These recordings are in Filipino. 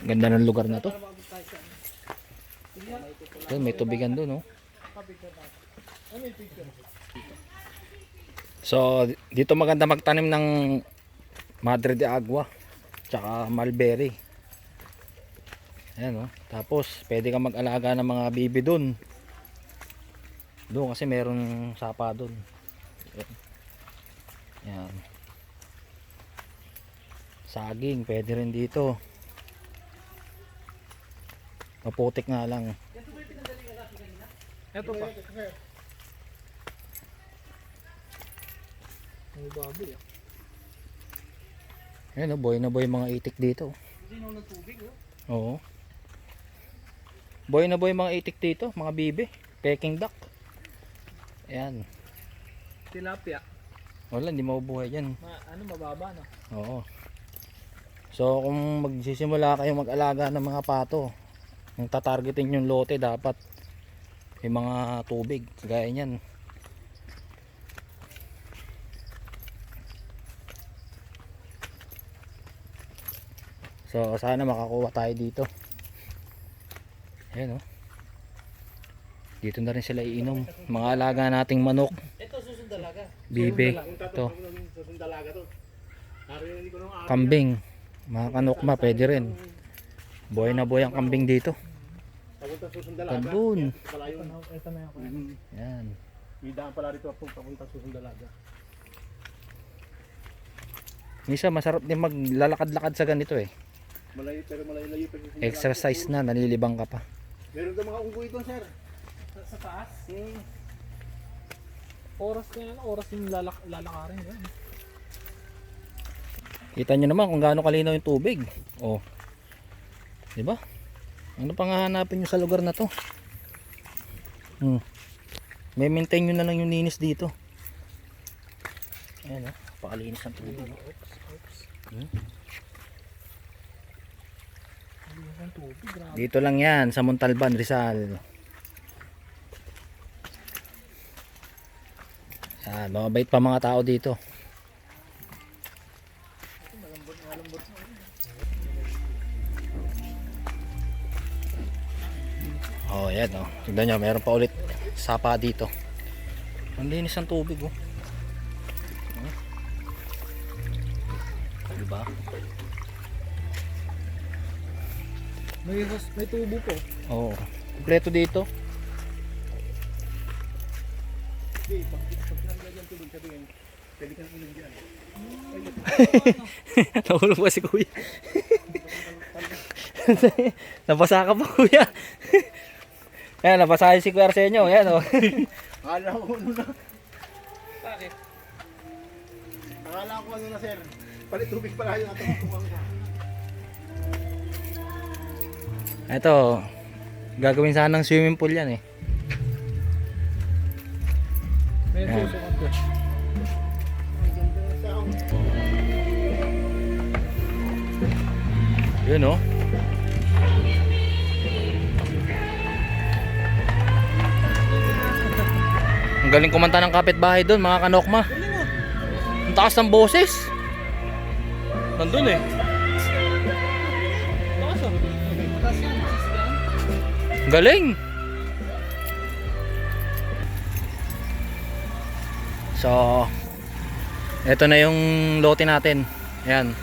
Ganda ng lugar na to. Ayun, may tubigan doon, oh. So, dito maganda magtanim ng Madre de Agua tsaka Mulberry. Ayan, oh. Tapos, pwede ka mag-alaga ng mga bibi doon. Doon kasi meron sapa doon. Ayan. Saging, pwede rin dito. Maputik nga lang. Ito pa. Ang baboy ah. Ayan, oh, boy na boy mga itik dito. Hindi oh. Oo. Boy na boy mga itik dito, mga bibi. Peking duck. Ayan. Tilapia. Wala, hindi mabubuhay yan. Ma, ano mababa no? Oo. So kung magsisimula kayong mag-alaga ng mga pato, yung tatargetin yung lote dapat may mga tubig, gaya niyan. So sana makakuha tayo dito. Ayan oh. Dito na rin sila iinom. Mga alaga nating manok, bibe, ito, kambing, mga kanokma, pwede rin. Buhay na buhay ang kambing dito. Papunta susundalaga. Tandun. Malayo. Ito na yung Yan. May daan pala rito po papunta susundalaga. Misa masarap din maglalakad-lakad sa ganito eh. Malayo pero malayo-layo. Exercise na, nalilibang ka pa. Meron daw mga unggoy doon sir. Sa, sa taas? Hmm. Oras na yan, oras yung lalak lalakarin yan. Kita nyo naman kung gaano kalinaw yung tubig. Oh. 'Di ba? Ano pang hahanapin nyo sa lugar na to? Hmm. May maintain nyo na lang yung linis dito. Ayan oh, pakalinis ng tubig. Oops, oops. Hmm? Dito lang yan, sa Montalban, Rizal. Yan, mababait pa mga tao dito. Oh, yan oh. Tignan nyo, meron pa ulit sapa dito. Ang linis ng tubig oh. Diba? May, may tubo po. Oo. Oh. Kompleto dito. Hindi, pag pag pinanggal yung tubig sabihin, pwede ka na inom dyan. Nahulog pa si kuya. Nabasa ka pa kuya. Yan, nabasa si kuya Arsenio. Yan oh. Akala ko ano na. Bakit? Akala ko ano na sir. Palit tubig pala ka. Ito, gagawin sana ng swimming pool yan eh. May Yan. susunod ko. Ang ganda ng sound. Yun oh. Ang galing kumanta ng kapitbahay doon, mga kanokma. Ang taas ng boses. Nandun eh. Galing. So, ito na yung lote natin. Ayan.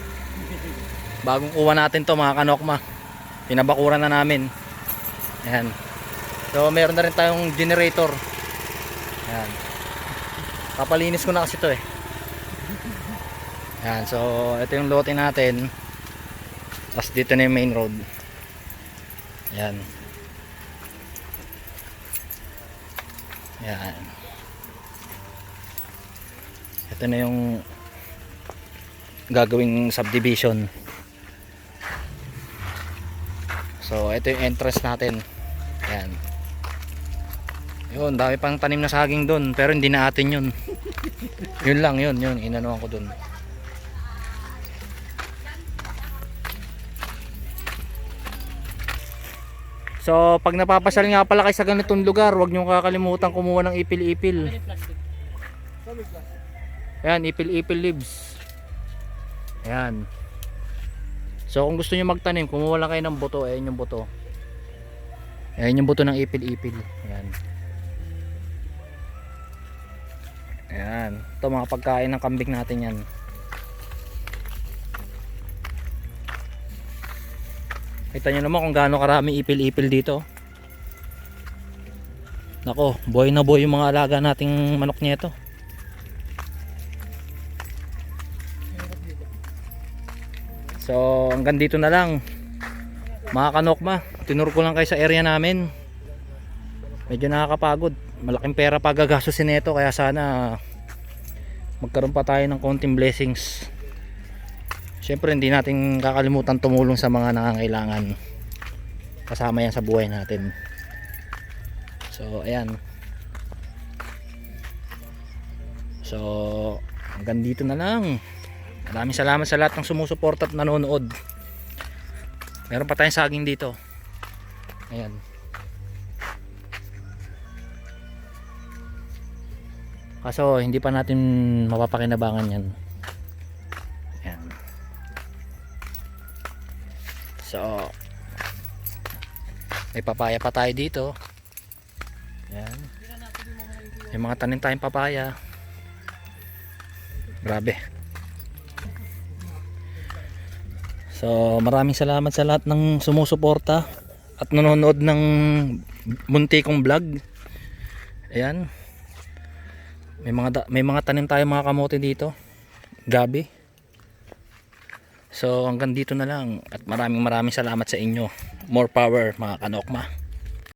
Bagong kuha natin to mga kanokma. Pinabakuran na namin. Ayan. So, meron na rin tayong generator. Ayan. Papalinis ko na kasi to eh. Ayan. So, ito yung lote natin. Tapos dito na yung main road. Ayan. Yan. Ito na yung gagawing subdivision. So, ito yung entrance natin. Yan. Yun, dami pang tanim na saging doon, pero hindi na atin yun. yun lang, yun, yun, inanuhan ko doon. So, pag napapasyal nga pala kayo sa ganitong lugar, huwag nyo kakalimutan kumuha ng ipil-ipil. Ayan, ipil-ipil leaves. Ayan. So, kung gusto niyo magtanim, kumuha lang kayo ng buto, ayan yung buto. Ayan yung buto ng ipil-ipil. Ayan. Ayan. Ito mga pagkain ng kambing natin yan. Kita nyo naman kung gaano karami ipil-ipil dito. Nako, boy na boy yung mga alaga nating manok nito. So, hanggang dito na lang. Mga kanokma, tinuro ko lang kayo sa area namin. Medyo nakakapagod. Malaking pera pa gagastusin nito kaya sana magkaroon pa tayo ng konting blessings. Siyempre hindi natin kakalimutan tumulong sa mga nangangailangan. Kasama yan sa buhay natin. So, ayan. So, hanggang dito na lang. Maraming salamat sa lahat ng sumusuporta at nanonood. Meron pa tayong saging dito. Ayan. Kaso hindi pa natin mapapakinabangan yan. Ayan. So, may papaya pa tayo dito. Ayan. May mga tanim tayong papaya. Grabe. So maraming salamat sa lahat ng sumusuporta at nanonood ng munti kong vlog. Ayan. May mga may mga tanim tayo mga kamote dito. Gabi. So hanggang dito na lang at maraming maraming salamat sa inyo. More power mga kanokma.